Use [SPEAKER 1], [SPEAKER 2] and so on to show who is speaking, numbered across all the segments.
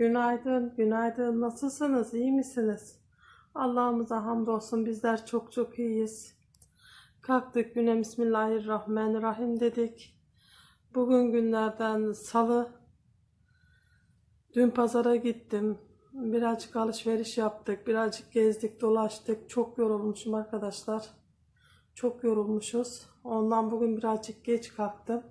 [SPEAKER 1] Günaydın, günaydın. Nasılsınız? İyi misiniz? Allah'ımıza hamdolsun bizler çok çok iyiyiz. Kalktık güne Bismillahirrahmanirrahim dedik. Bugün günlerden salı. Dün pazara gittim. Birazcık alışveriş yaptık. Birazcık gezdik, dolaştık. Çok yorulmuşum arkadaşlar. Çok yorulmuşuz. Ondan bugün birazcık geç kalktım.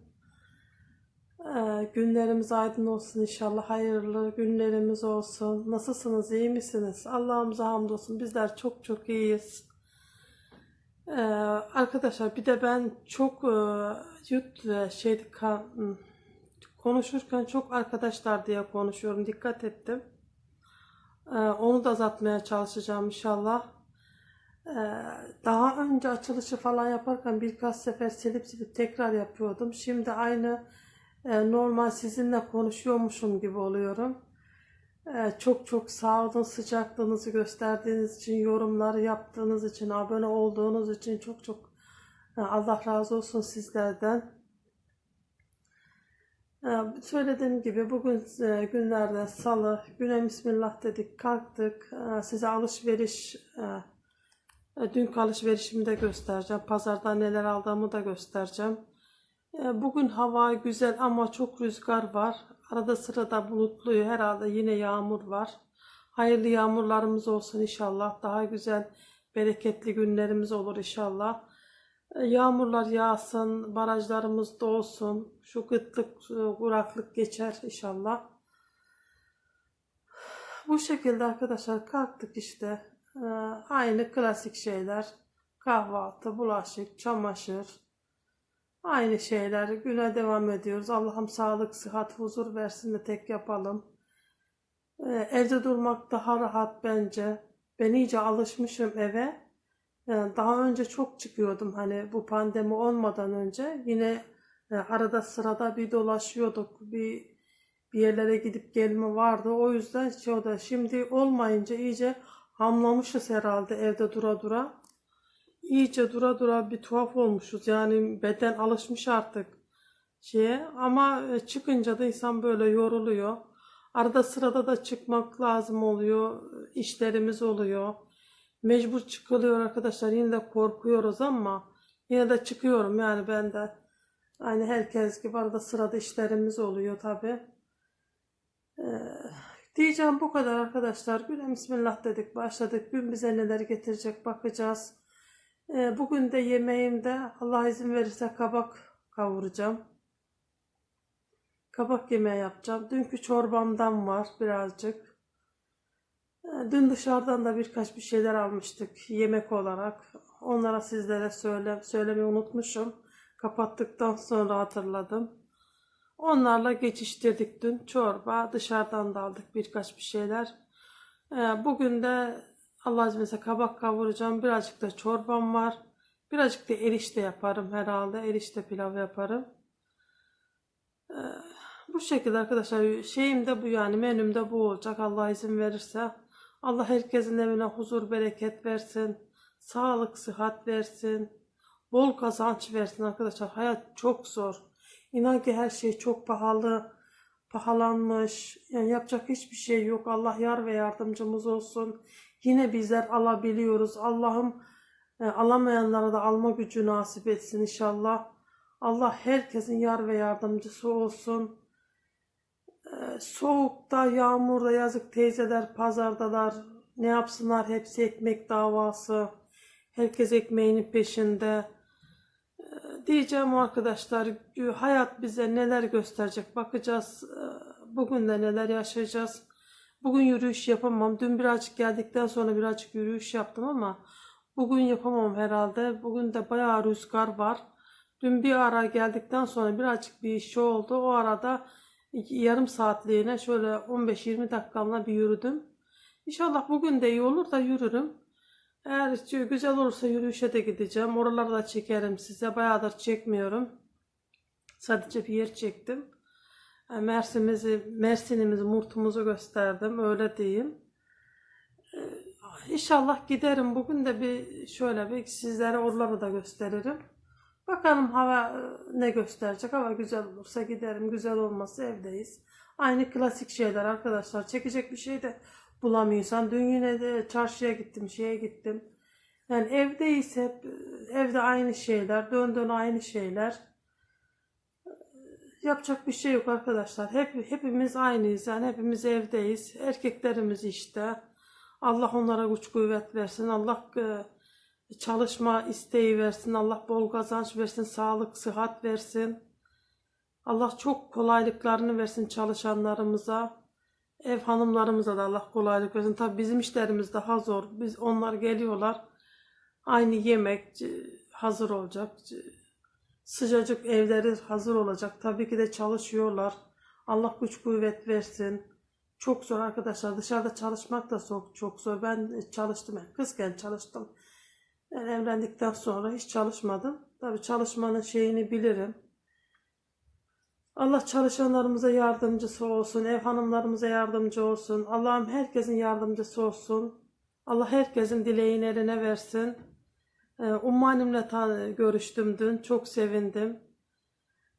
[SPEAKER 1] Ee, günlerimiz aydın olsun inşallah. Hayırlı günlerimiz olsun. Nasılsınız? iyi misiniz? Allah'ımıza hamdolsun. Bizler çok çok iyiyiz. Ee, arkadaşlar bir de ben çok e, yut e, şey konuşurken çok arkadaşlar diye konuşuyorum. Dikkat ettim. Ee, onu da azaltmaya çalışacağım inşallah. Daha önce açılışı falan yaparken birkaç sefer silip silip tekrar yapıyordum. Şimdi aynı normal sizinle konuşuyormuşum gibi oluyorum. E, çok çok sağ olun sıcaklığınızı gösterdiğiniz için, yorumları yaptığınız için, abone olduğunuz için çok çok e, Allah razı olsun sizlerden. E, söylediğim gibi bugün e, günlerden salı, güne bismillah dedik, kalktık. Size alışveriş, e, dünkü alışverişimi de göstereceğim. Pazarda neler aldığımı da göstereceğim. E, Bugün hava güzel ama çok rüzgar var. Arada sırada bulutluyor. Herhalde yine yağmur var. Hayırlı yağmurlarımız olsun inşallah. Daha güzel, bereketli günlerimiz olur inşallah. E, Yağmurlar yağsın, barajlarımız dolsun. Şu kıtlık, e, kuraklık geçer inşallah. Bu şekilde arkadaşlar kalktık işte. E, Aynı klasik şeyler. Kahvaltı, bulaşık, çamaşır. Aynı şeyler. Güne devam ediyoruz. Allah'ım sağlık, sıhhat, huzur versin de tek yapalım. Ee, evde durmak daha rahat bence. Ben iyice alışmışım eve. Yani daha önce çok çıkıyordum hani bu pandemi olmadan önce. Yine e, arada sırada bir dolaşıyorduk. Bir bir yerlere gidip gelme vardı. O yüzden şey o da şimdi olmayınca iyice hamlamışız herhalde evde dura dura. İyice dura dura bir tuhaf olmuşuz. Yani beden alışmış artık şeye ama e, çıkınca da insan böyle yoruluyor. Arada sırada da çıkmak lazım oluyor. İşlerimiz oluyor. Mecbur çıkılıyor arkadaşlar. Yine de korkuyoruz ama yine de çıkıyorum yani ben de. Aynı herkes gibi arada sırada işlerimiz oluyor tabi. diyeceğim bu kadar arkadaşlar. Güne Bismillah dedik başladık. Gün bize neler getirecek bakacağız. Ee, Bugün de yemeğimde Allah izin verirse kabak kavuracağım. Kabak yemeği yapacağım. Dünkü çorbamdan var birazcık. Ee, Dün dışarıdan da birkaç bir şeyler almıştık yemek olarak. Onlara sizlere söyle, söylemeyi unutmuşum. Kapattıktan sonra hatırladım. Onlarla geçiştirdik dün. Çorba dışarıdan da aldık birkaç bir şeyler. Ee, Bugün de Allah izin verirse kabak kavuracağım. Birazcık da çorbam var. Birazcık da erişte yaparım herhalde. Erişte pilav yaparım. Ee, bu şekilde arkadaşlar şeyim de bu yani menüm de bu olacak Allah izin verirse. Allah herkesin evine huzur bereket versin. Sağlık sıhhat versin. Bol kazanç versin arkadaşlar. Hayat çok zor. İnan ki her şey çok pahalı. Pahalanmış. Yani yapacak hiçbir şey yok. Allah yar ve yardımcımız olsun. Yine bizler alabiliyoruz. Allah'ım e, alamayanlara da alma gücü nasip etsin inşallah. Allah herkesin yar ve yardımcısı olsun. Ee, soğukta, yağmurda yazık teyzeler pazardalar. Ne yapsınlar hepsi ekmek davası. Herkes ekmeğinin peşinde. Diyeceğim arkadaşlar hayat bize neler gösterecek bakacağız. Ee, Bugün de neler yaşayacağız. Bugün yürüyüş yapamam. Dün birazcık geldikten sonra birazcık yürüyüş yaptım ama bugün yapamam herhalde. Bugün de bayağı rüzgar var. Dün bir ara geldikten sonra birazcık bir şey oldu. O arada yarım saatliğine şöyle 15-20 dakikamla bir yürüdüm. İnşallah bugün de iyi olur da yürürüm. Eğer güzel olursa yürüyüşe de gideceğim. Oraları da çekerim size. Bayağıdır çekmiyorum. Sadece bir yer çektim. E, Mersin'imizi, Mersin'imizi, Murt'umuzu gösterdim. Öyle diyeyim. E, İnşallah giderim. Bugün de bir şöyle bir sizlere oraları da gösteririm. Bakalım hava e, ne gösterecek. Hava güzel olursa giderim. Güzel olmazsa evdeyiz. Aynı klasik şeyler arkadaşlar. Çekecek bir şey de bulamıyor insan. Dün yine de çarşıya gittim, şeye gittim. Yani evdeyiz hep. Evde aynı şeyler. Dön dön aynı şeyler. Yapacak bir şey yok arkadaşlar. Hep hepimiz aynıyız. Yani hepimiz evdeyiz. Erkeklerimiz işte. Allah onlara güç kuvvet versin. Allah e, çalışma isteği versin. Allah bol kazanç versin. Sağlık, sıhhat versin. Allah çok kolaylıklarını versin çalışanlarımıza. Ev hanımlarımıza da Allah kolaylık versin. Tabii bizim işlerimiz daha zor. Biz onlar geliyorlar. Aynı yemek hazır olacak. Sıcacık evleri hazır olacak. Tabii ki de çalışıyorlar. Allah güç kuvvet versin. Çok zor arkadaşlar. Dışarıda çalışmak da çok, çok zor. Ben çalıştım. Yani kızken çalıştım. Ben evlendikten sonra hiç çalışmadım. Tabii çalışmanın şeyini bilirim. Allah çalışanlarımıza yardımcısı olsun. Ev hanımlarımıza yardımcı olsun. Allah'ım herkesin yardımcısı olsun. Allah herkesin dileğini eline versin. Ee, ta- görüştüm dün. Çok sevindim.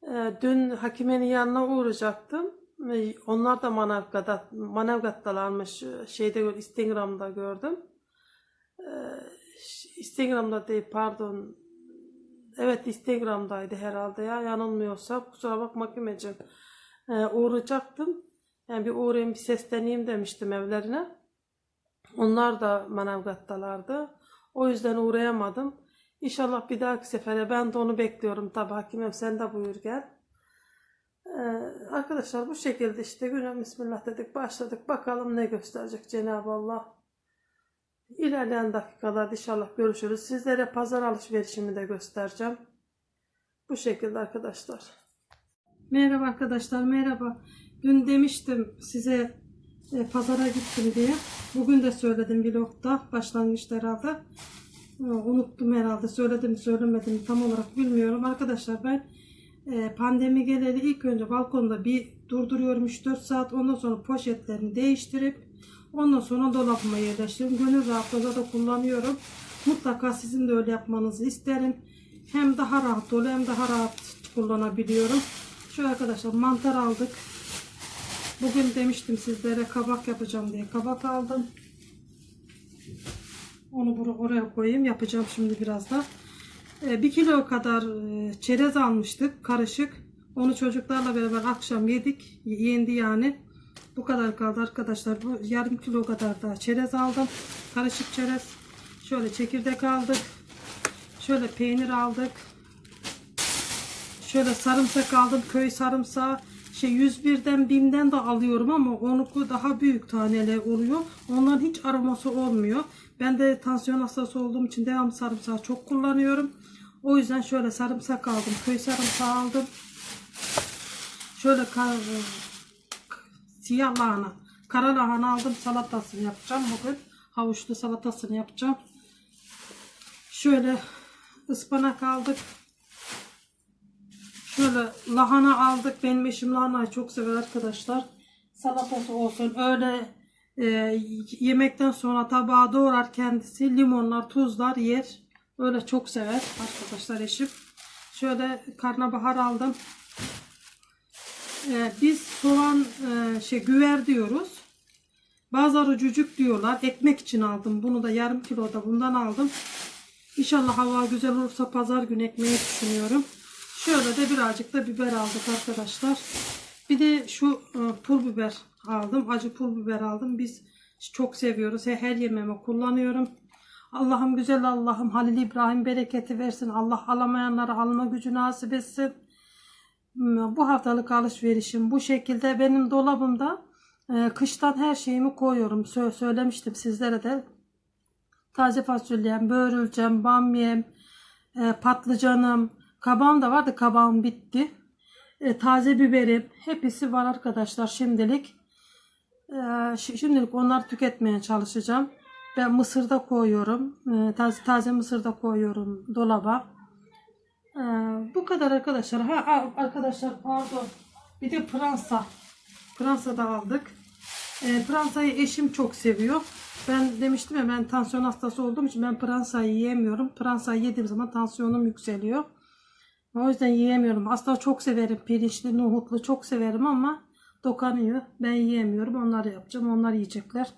[SPEAKER 1] Ee, Dün Hakime'nin yanına uğrayacaktım. Ee, Onlar da Manavgat'ta, Manavgat'talarmış. Şeyde Instagram'da gördüm. Instagram'da değil pardon. Evet Instagram'daydı herhalde ya yanılmıyorsa. Kusura bakma Hakimeciğim. Ee, uğrayacaktım. Yani bir uğrayayım bir sesleneyim demiştim evlerine. Onlar da Manavgat'talardı. O yüzden uğrayamadım. İnşallah bir dahaki sefere ben de onu bekliyorum tabii hakimim sen de buyur gel. Ee, arkadaşlar bu şekilde işte güne bismillah dedik başladık bakalım ne gösterecek Cenab-ı Allah. İlerleyen dakikalarda inşallah görüşürüz. Sizlere pazar alışverişimi de göstereceğim. Bu şekilde arkadaşlar. Merhaba arkadaşlar merhaba. Dün demiştim size e, pazara gittim diye. Bugün de söyledim vlogda başlangıçta herhalde. E, unuttum herhalde söyledim söylemedim tam olarak bilmiyorum. Arkadaşlar ben e, pandemi geleli ilk önce balkonda bir durduruyorum 3-4 saat. Ondan sonra poşetlerini değiştirip ondan sonra dolabıma yerleştiriyorum. Gönül rahatlığıyla da kullanıyorum. Mutlaka sizin de öyle yapmanızı isterim. Hem daha rahat oluyor hem daha rahat kullanabiliyorum. Şu arkadaşlar mantar aldık. Bugün demiştim sizlere kabak yapacağım diye kabak aldım. Onu buraya oraya koyayım. Yapacağım şimdi biraz da. Ee, bir kilo kadar e, çerez almıştık karışık. Onu çocuklarla beraber akşam yedik. Yendi yani. Bu kadar kaldı arkadaşlar. Bu yarım kilo kadar da çerez aldım. Karışık çerez. Şöyle çekirdek aldık. Şöyle peynir aldık. Şöyle sarımsak aldım. Köy sarımsağı. Şey 101'den BİM'den de alıyorum ama onunki daha büyük taneler oluyor. Onların hiç aroması olmuyor. Ben de tansiyon hastası olduğum için devamlı sarımsağı çok kullanıyorum. O yüzden şöyle sarımsak aldım. Köy sarımsağı aldım. Şöyle kar, siyah lahana, kara lahana aldım. Salatasını yapacağım bugün. Havuçlu salatasını yapacağım. Şöyle ıspanak aldık. Şöyle lahana aldık. Benim eşim lahanayı çok sever arkadaşlar. Salatası olsun. Öyle e, yemekten sonra tabağa doğrar kendisi. Limonlar, tuzlar yer. Öyle çok sever arkadaşlar eşim. Şöyle karnabahar aldım. E, biz soğan e, şey güver diyoruz. Bazıları cücük diyorlar. Ekmek için aldım. Bunu da yarım kilo da bundan aldım. İnşallah hava güzel olursa pazar günü ekmeği düşünüyorum. Şöyle de birazcık da biber aldık arkadaşlar. Bir de şu e, pul biber aldım. Acı pul biber aldım. Biz çok seviyoruz. Her yemeğime kullanıyorum. Allah'ım güzel Allah'ım Halil İbrahim bereketi versin. Allah alamayanlara alma gücü nasip etsin. Bu haftalık alışverişim bu şekilde. Benim dolabımda e, kıştan her şeyimi koyuyorum. Sö- söylemiştim sizlere de. Taze fasulyem, börülcem, bamyem, e, patlıcanım, kabağım da vardı. Kabağım bitti. E, taze biberim. Hepsi var arkadaşlar şimdilik. Şi- şimdilik onları tüketmeye çalışacağım. Ben mısır da koyuyorum. Taze, taze mısır da koyuyorum dolaba. E, bu kadar arkadaşlar. Ha arkadaşlar pardon. Bir de pransa. Pransa da aldık. E, Fransa'yı eşim çok seviyor. Ben demiştim ya ben tansiyon hastası olduğum için ben Fransa'yı yiyemiyorum. Fransa'yı yediğim zaman tansiyonum yükseliyor. O yüzden yiyemiyorum. Aslında çok severim pirinçli, nohutlu çok severim ama Dokanıyor. Ben yiyemiyorum. Onlar yapacağım. Onlar yiyecekler.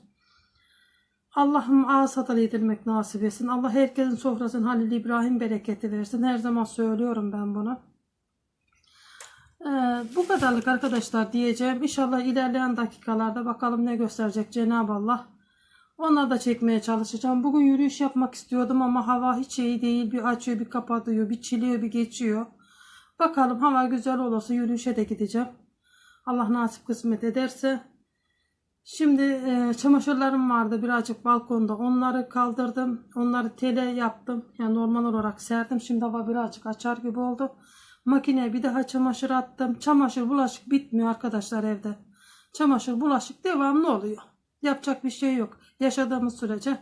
[SPEAKER 1] Allah'ım ağız tadıyla yedirmek nasip etsin. Allah herkesin sofrasını Halil İbrahim bereketi versin. Her zaman söylüyorum ben bunu. Ee, bu kadarlık arkadaşlar diyeceğim. İnşallah ilerleyen dakikalarda bakalım ne gösterecek Cenab-ı Allah. Onları da çekmeye çalışacağım. Bugün yürüyüş yapmak istiyordum ama hava hiç iyi değil. Bir açıyor, bir kapatıyor, bir çiliyor, bir geçiyor. Bakalım hava güzel olursa yürüyüşe de gideceğim. Allah nasip kısmet ederse. Şimdi e, çamaşırlarım vardı birazcık balkonda. Onları kaldırdım. Onları tele yaptım. Yani normal olarak serdim. Şimdi hava birazcık açar gibi oldu. Makineye bir daha çamaşır attım. Çamaşır bulaşık bitmiyor arkadaşlar evde. Çamaşır bulaşık devamlı oluyor. Yapacak bir şey yok. Yaşadığımız sürece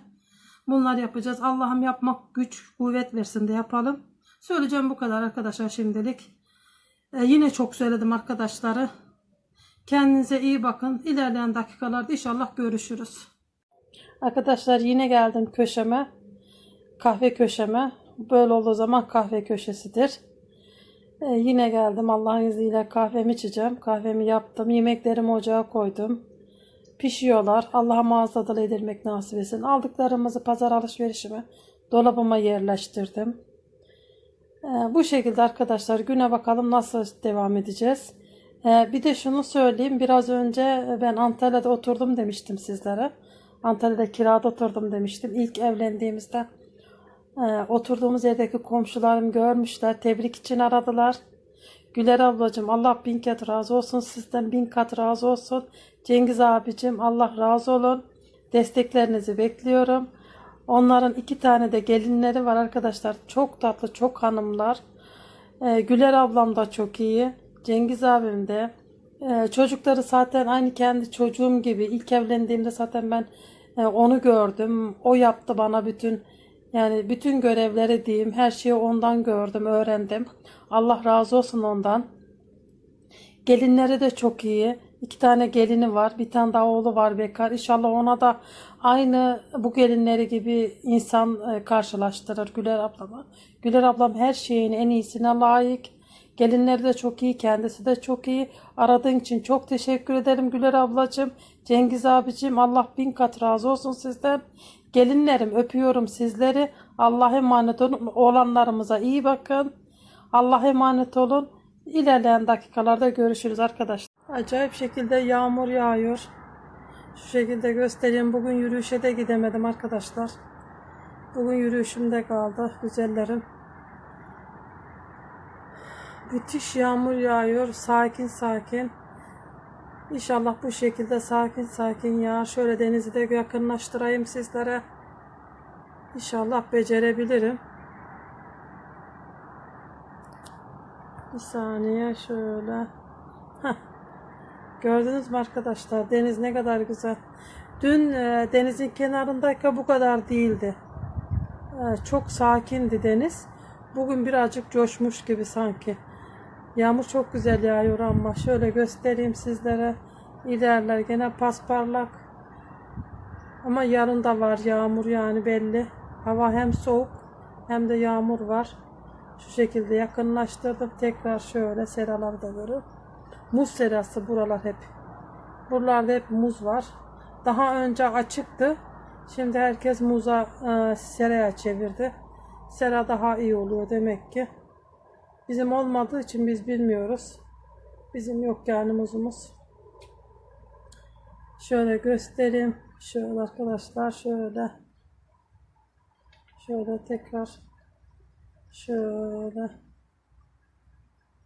[SPEAKER 1] bunlar yapacağız. Allah'ım yapmak güç, kuvvet versin de yapalım. Söyleyeceğim bu kadar arkadaşlar şimdilik. Ee, yine çok söyledim arkadaşları. Kendinize iyi bakın. İlerleyen dakikalarda inşallah görüşürüz. Arkadaşlar yine geldim köşeme. Kahve köşeme. Böyle olduğu zaman kahve köşesidir. Ee, yine geldim Allah'ın izniyle kahvemi içeceğim. Kahvemi yaptım. Yemeklerimi ocağa koydum. Pişiyorlar. Allah'a mağazadan edilmek nasip etsin. Aldıklarımızı pazar alışverişime dolabıma yerleştirdim. Ee, bu şekilde arkadaşlar güne bakalım nasıl devam edeceğiz. Ee, bir de şunu söyleyeyim. Biraz önce ben Antalya'da oturdum demiştim sizlere. Antalya'da kirada oturdum demiştim. İlk evlendiğimizde e, oturduğumuz yerdeki komşularım görmüşler. Tebrik için aradılar. Güler ablacığım Allah bin kat razı olsun. Sizden bin kat razı olsun. Cengiz abicim Allah razı olun. Desteklerinizi bekliyorum. Onların iki tane de gelinleri var arkadaşlar. Çok tatlı, çok hanımlar. Ee, Güler ablam da çok iyi. Cengiz abim de. Ee, çocukları zaten aynı kendi çocuğum gibi. İlk evlendiğimde zaten ben e, onu gördüm. O yaptı bana bütün yani bütün görevleri diyeyim. Her şeyi ondan gördüm, öğrendim. Allah razı olsun ondan. Gelinleri de çok iyi. İki tane gelini var. Bir tane daha oğlu var bekar. İnşallah ona da aynı bu gelinleri gibi insan e, karşılaştırır Güler ablama. Güler ablam her şeyin en iyisine layık. Gelinleri de çok iyi. Kendisi de çok iyi. Aradığın için çok teşekkür ederim Güler ablacığım. Cengiz abicim Allah bin kat razı olsun sizden. Gelinlerim öpüyorum sizleri. Allah'a emanet olun. Oğlanlarımıza iyi bakın. Allah'a emanet olun. İlerleyen dakikalarda görüşürüz arkadaşlar. Acayip şekilde yağmur yağıyor. Şu şekilde göstereyim. Bugün yürüyüşe de gidemedim arkadaşlar. Bugün yürüyüşümde kaldı güzellerim. Müthiş yağmur yağıyor. Sakin sakin. İnşallah bu şekilde sakin sakin yağar. Şöyle denizi de yakınlaştırayım sizlere. İnşallah becerebilirim. Bir saniye şöyle. Heh. Gördünüz mü arkadaşlar? Deniz ne kadar güzel. Dün e, denizin kenarındayken bu kadar değildi. E, çok sakindi deniz. Bugün birazcık coşmuş gibi sanki. Yağmur çok güzel yağıyor ama şöyle göstereyim sizlere. İlerler gene pasparlak. Ama yarın da var yağmur yani belli. Hava hem soğuk hem de yağmur var. Şu şekilde yakınlaştırdım. Tekrar şöyle seraları da görün. Muz serası buralar hep. Buralarda hep muz var. Daha önce açıktı. Şimdi herkes muza e, seraya çevirdi. Sera daha iyi oluyor demek ki. Bizim olmadığı için biz bilmiyoruz. Bizim yok yani muzumuz. Şöyle göstereyim. Şöyle arkadaşlar şöyle. Şöyle tekrar. Şöyle.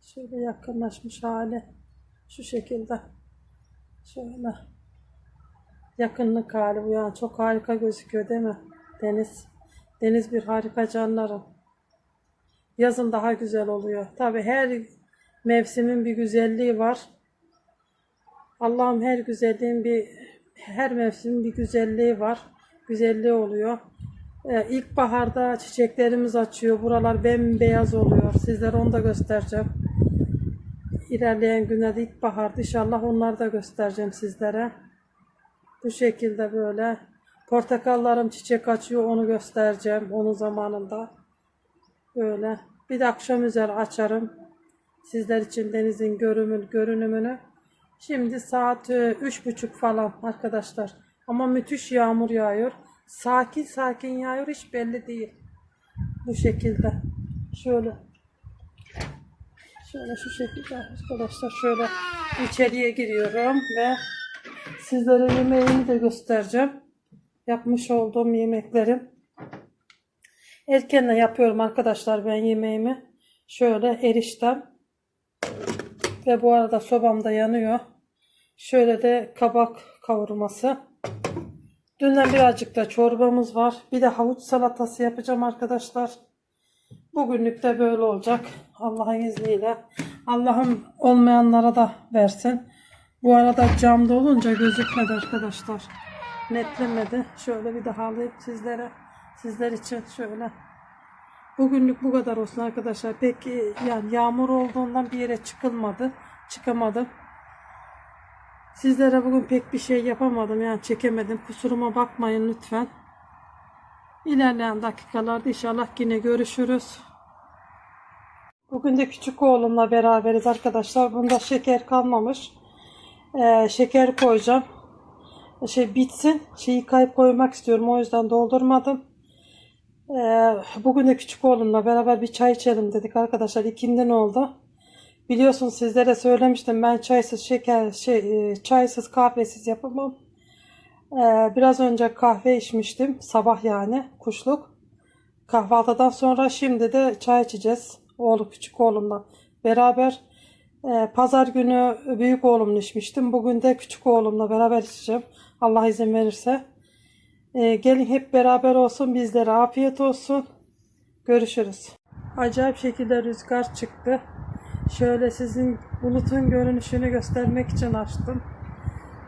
[SPEAKER 1] Şöyle yakınlaşmış hali. Şu şekilde. Şöyle. Yakınlık hali bu yani. Çok harika gözüküyor değil mi? Deniz. Deniz bir harika canlarım. Yazın daha güzel oluyor. Tabi her mevsimin bir güzelliği var. Allah'ım her güzelliğin bir her mevsimin bir güzelliği var. Güzelliği oluyor. Ee, ilkbaharda çiçeklerimiz açıyor. Buralar bembeyaz oluyor. Sizlere onu da göstereceğim. İlerleyen günlerde ilkbaharda inşallah onları da göstereceğim sizlere. Bu şekilde böyle. Portakallarım çiçek açıyor. Onu göstereceğim. Onun zamanında. Böyle. Bir de akşam üzeri açarım. Sizler için denizin görümün, görünümünü. Şimdi saat e, üç buçuk falan arkadaşlar. Ama müthiş yağmur yağıyor. Sakin sakin yağıyor hiç belli değil. Bu şekilde. Şöyle. Şöyle şu şekilde arkadaşlar şöyle içeriye giriyorum ve sizlere yemeğimi de göstereceğim. Yapmış olduğum yemeklerim. Erken de yapıyorum arkadaşlar ben yemeğimi. Şöyle eriştem. Ve bu arada sobam da yanıyor. Şöyle de kabak kavurması. Dünden birazcık da çorbamız var. Bir de havuç salatası yapacağım arkadaşlar. Bugünlük de böyle olacak. Allah'ın izniyle. Allah'ım olmayanlara da versin. Bu arada camda olunca gözükmedi arkadaşlar. Netlemedi. Şöyle bir daha alayım sizlere. Sizler için şöyle. Bugünlük bu kadar olsun arkadaşlar. Pek yani yağmur olduğundan bir yere çıkılmadı. Çıkamadım. Sizlere bugün pek bir şey yapamadım. Yani çekemedim. Kusuruma bakmayın lütfen. İlerleyen dakikalarda inşallah yine görüşürüz. Bugün de küçük oğlumla beraberiz arkadaşlar. Bunda şeker kalmamış. Ee, şeker koyacağım. Şey bitsin. Şeyi kayıp koymak istiyorum. O yüzden doldurmadım. Ee, bugün de küçük oğlumla beraber bir çay içelim dedik arkadaşlar. İkinden oldu. Biliyorsunuz sizlere söylemiştim ben çaysız şeker şey e, çaysız kahvesiz yapamam. Ee, biraz önce kahve içmiştim sabah yani kuşluk. Kahvaltıdan sonra şimdi de çay içeceğiz. Oğlu küçük oğlumla beraber. Ee, pazar günü büyük oğlumla içmiştim. Bugün de küçük oğlumla beraber içeceğim. Allah izin verirse. Ee, gelin hep beraber olsun. Bizlere afiyet olsun. Görüşürüz. Acayip şekilde rüzgar çıktı. Şöyle sizin bulutun görünüşünü göstermek için açtım.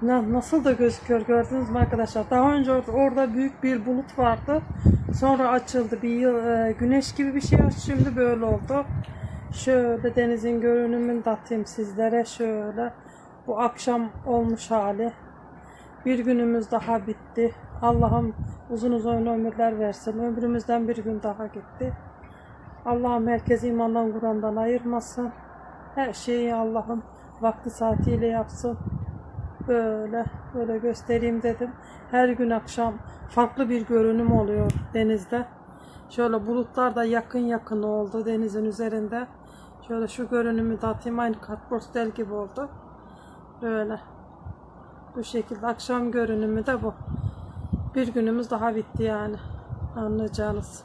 [SPEAKER 1] Na- Nasıl da gözüküyor gördünüz mü arkadaşlar? Daha önce orada, orada büyük bir bulut vardı. Sonra açıldı. Bir yıl e, güneş gibi bir şey açtı. Şimdi böyle oldu. Şöyle denizin görünümünü de sizlere. Şöyle bu akşam olmuş hali. Bir günümüz daha bitti. Allah'ım uzun uzun ömürler versin. Ömrümüzden bir gün daha gitti. Allah'ım herkesi imandan Kur'an'dan ayırmasın. Her şeyi Allah'ım vakti saatiyle yapsın. Böyle böyle göstereyim dedim. Her gün akşam farklı bir görünüm oluyor denizde. Şöyle bulutlar da yakın yakın oldu denizin üzerinde. Şöyle şu görünümü de atayım. Aynı kartpostal gibi oldu. Böyle. Bu şekilde akşam görünümü de bu. Bir günümüz daha bitti yani. Anlayacağınız.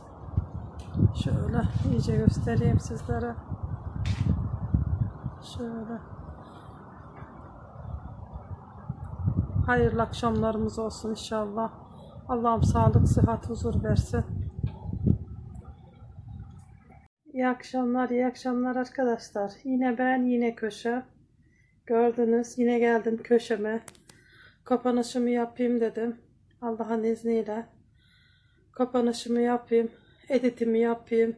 [SPEAKER 1] Şöyle iyice göstereyim sizlere. Şöyle. Hayırlı akşamlarımız olsun inşallah. Allah'ım sağlık, sıhhat, huzur versin. İyi akşamlar, iyi akşamlar arkadaşlar. Yine ben, yine köşe. Gördünüz, yine geldim köşeme. Kapanışımı yapayım dedim. Allah'ın izniyle. Kapanışımı yapayım. Editimi yapayım.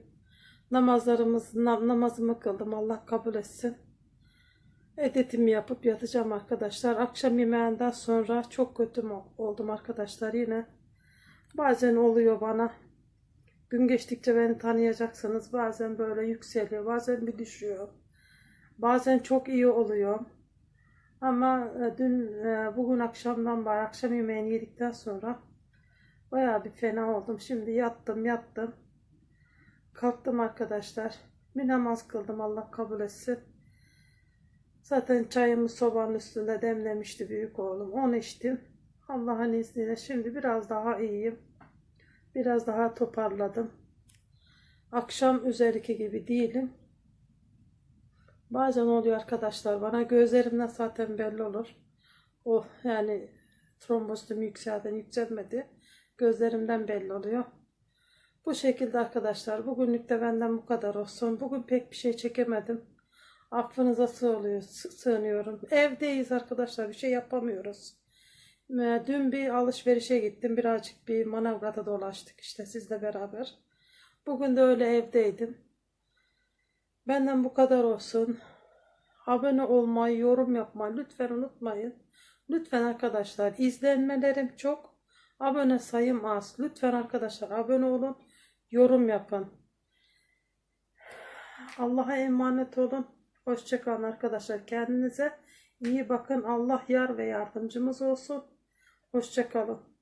[SPEAKER 1] Namazlarımız, na- namazımı kıldım. Allah kabul etsin. Editimi yapıp yatacağım arkadaşlar. Akşam yemeğinden sonra çok kötü oldum arkadaşlar yine. Bazen oluyor bana. Gün geçtikçe beni tanıyacaksınız. Bazen böyle yükseliyor. Bazen bir düşüyor. Bazen çok iyi oluyor. Ama e, dün e, bugün akşamdan beri akşam yemeğini yedikten sonra bayağı bir fena oldum. Şimdi yattım yattım. Kalktım arkadaşlar. Bir namaz kıldım Allah kabul etsin. Zaten çayımı sobanın üstünde demlemişti büyük oğlum. Onu içtim. Allah'ın izniyle şimdi biraz daha iyiyim. Biraz daha toparladım. Akşam üzeriki gibi değilim. Bazen oluyor arkadaşlar bana gözlerimden zaten belli olur. O yani trombositim yükselden yükselmedi. Gözlerimden belli oluyor. Bu şekilde arkadaşlar bugünlük de benden bu kadar olsun. Bugün pek bir şey çekemedim. Affınıza sığılıyor, sı- sığınıyorum. Evdeyiz arkadaşlar bir şey yapamıyoruz. Ee, Dün bir alışverişe gittim. Birazcık bir Manavgat'a dolaştık işte sizle beraber. Bugün de öyle evdeydim. Benden bu kadar olsun. Abone olmayı, yorum yapmayı lütfen unutmayın. Lütfen arkadaşlar izlenmelerim çok. Abone sayım az. Lütfen arkadaşlar abone olun. Yorum yapın. Allah'a emanet olun. Hoşçakalın arkadaşlar. Kendinize İyi bakın. Allah yar ve yardımcımız olsun. Hoşça kalın.